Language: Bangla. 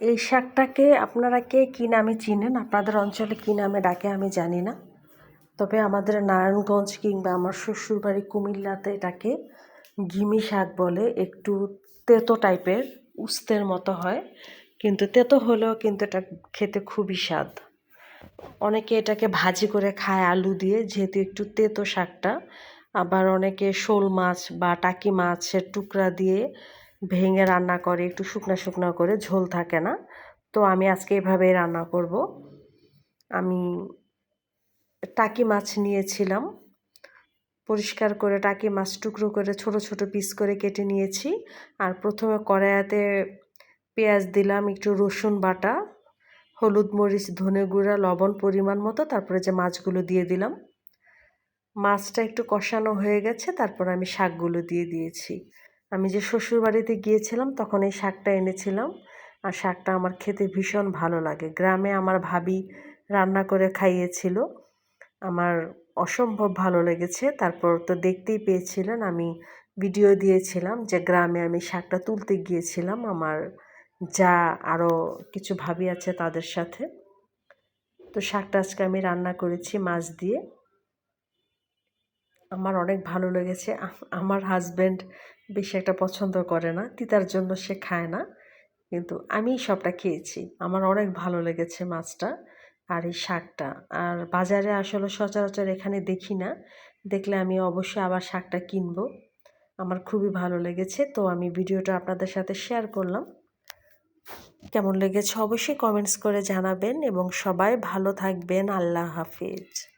এই শাকটাকে আপনারা কে কী নামে চিনেন? আপনাদের অঞ্চলে কী নামে ডাকে আমি জানি না। তবে আমাদের নারায়ণগঞ্জ কিংবা আমার শ্বশুরবাড়ি কুমিল্লাতে এটাকে ঘিমি শাক বলে। একটু তেতো টাইপের, উস্তের মতো হয়। কিন্তু তেতো হলেও কিন্তু এটা খেতে খুবই স্বাদ। অনেকে এটাকে ভাজি করে খায় আলু দিয়ে, যেহেতু একটু তেতো শাকটা। আবার অনেকে শোল মাছ বা টাকি মাছের টুকরা দিয়ে ভেঙে রান্না করে, একটু শুকনা শুকনা করে, ঝোল থাকে না। তো আমি আজকে এভাবেই রান্না করব। আমি টাকি মাছ নিয়েছিলাম। পরিষ্কার করে টাকি মাছ টুকরো করে ছোট ছোট পিস করে কেটে নিয়েছি। আর প্রথমে কড়াইয়াতে পেঁয়াজ দিলাম, একটু রসুন বাটা, হলুদ মরিচ, ধনে গুঁড়া, লবণ পরিমাণ মতো, তারপরে যে মাছগুলো দিয়ে দিলাম। মাছটা একটু কষানো হয়ে গেছে, তারপর আমি শাকগুলো দিয়ে দিয়েছি। আমি যে শ্বশুর বাড়িতে গিয়েছিলাম, তখন এই শাকটা এনেছিলাম। আর শাকটা আমার খেতে ভীষণ ভালো লাগে। গ্রামে আমার ভাবি রান্না করে খাইয়েছিল। আমার অসম্ভব ভালো লেগেছে। তারপর তো দেখতেই পেয়েছিলেন, আমি ভিডিও দিয়েছিলাম যে গ্রামে আমি শাকটা তুলতে গিয়েছিলাম। আমার যা আরও কিছু ভাবি আছে তাদের সাথে। তো শাকটা আজকে আমি রান্না করেছি মাছ দিয়ে। আমার অনেক ভালো লেগেছে। আমার হাজব্যান্ড বেশি একটা পছন্দ করে না তিতার জন্য সে খায় না। কিন্তু আমি সবটা খেয়েছি। আমার অনেক ভালো লেগেছে মাছটা আর এই শাকটা। আর বাজারে আসলে সচরাচর এখানে দেখি না। দেখলে আমি অবশ্যই আবার শাকটা কিনবো। আমার খুবই ভালো লেগেছে। তো আমি ভিডিওটা আপনাদের সাথে শেয়ার করলাম। কেমন লেগেছে অবশ্যই কমেন্টস করে জানাবেন এবং সবাই ভালো থাকবেন। আল্লাহ হাফিজ।